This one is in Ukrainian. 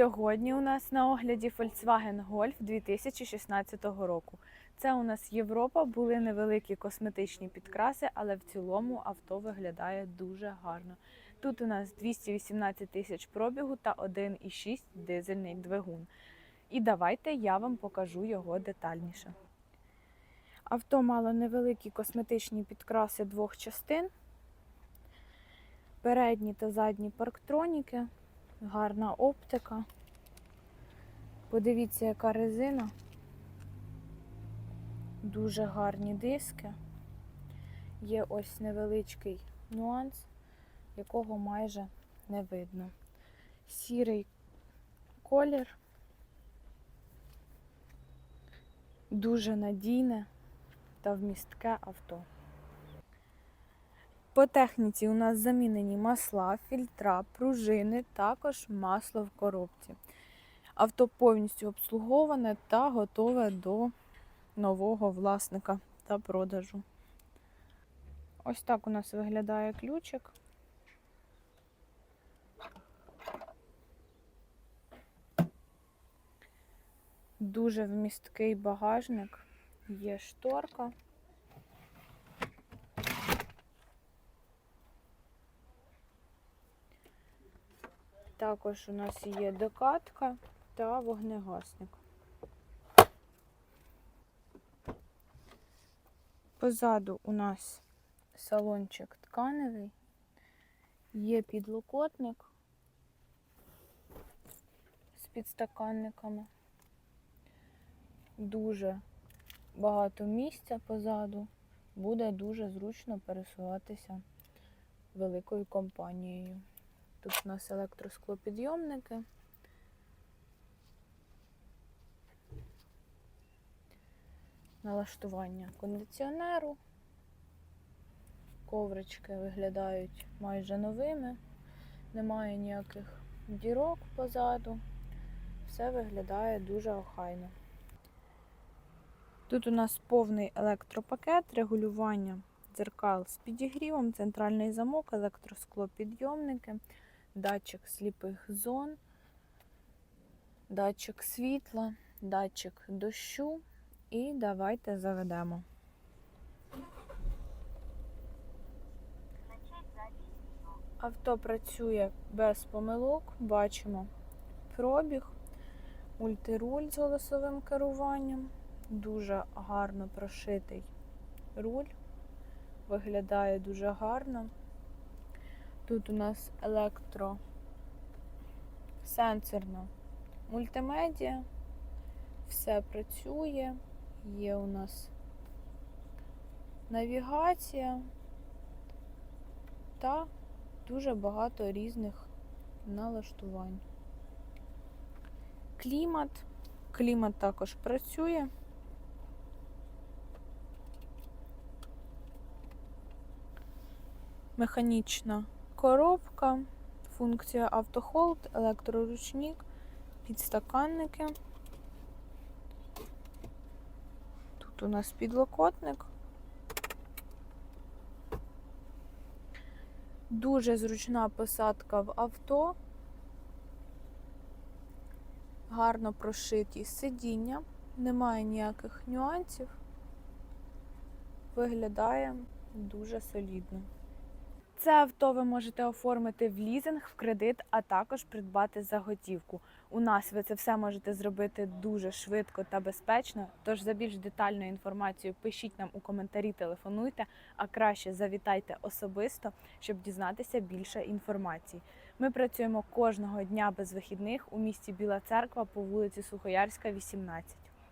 Сьогодні у нас на огляді Volkswagen Golf 2016 року. Це у нас Європа, були невеликі косметичні підкраси, але в цілому авто виглядає дуже гарно. Тут у нас 218 тисяч пробігу та 1,6 дизельний двигун. І давайте я вам покажу його детальніше. Авто мало невеликі косметичні підкраси двох частин. Передні та задні парктроніки, гарна оптика. Подивіться, яка резина. Дуже гарні диски. Є ось невеличкий нюанс, якого майже не видно. Сірий колір. Дуже надійне та вмістке авто. По техніці у нас замінені масла, фільтра, пружини, також масло в коробці. Авто повністю обслуговане та готове до нового власника та продажу. Ось так у нас виглядає ключик. Дуже вмісткий багажник, є шторка. Також у нас є докатка та вогнегасник. Позаду у нас салончик тканевий, є підлокотник з підстаканниками. Дуже багато місця позаду. Буде дуже зручно пересуватися великою компанією. Тут у нас електросклопідйомники. Налаштування кондиціонеру. Коврички виглядають майже новими, немає ніяких дірок позаду. Все виглядає дуже охайно. Тут у нас повний електропакет, регулювання дзеркал з підігрівом, центральний замок, електросклопідйомники, датчик сліпих зон, датчик світла, датчик дощу. І давайте заведемо. Авто працює без помилок, бачимо пробіг, мультируль з голосовим керуванням, дуже гарно прошитий руль, виглядає дуже гарно. Тут у нас електро сенсорна мультимедіа, все працює, є у нас навігація та дуже багато різних налаштувань. Клімат. Клімат також працює. Механічна коробка, функція автохолд, електроручник, підстаканники. Тут у нас підлокотник. Дуже зручна посадка в авто. Гарно прошиті сидіння, немає ніяких нюансів. Виглядає дуже солідно. Це авто ви можете оформити в лізинг, в кредит, а також придбати за готівку. У нас ви це все можете зробити дуже швидко та безпечно. Тож за більш детальною інформацією пишіть нам у коментарі, телефонуйте, а краще завітайте особисто, щоб дізнатися більше інформації. Ми працюємо кожного дня без вихідних у місті Біла Церква по вулиці Сухоярська, 18.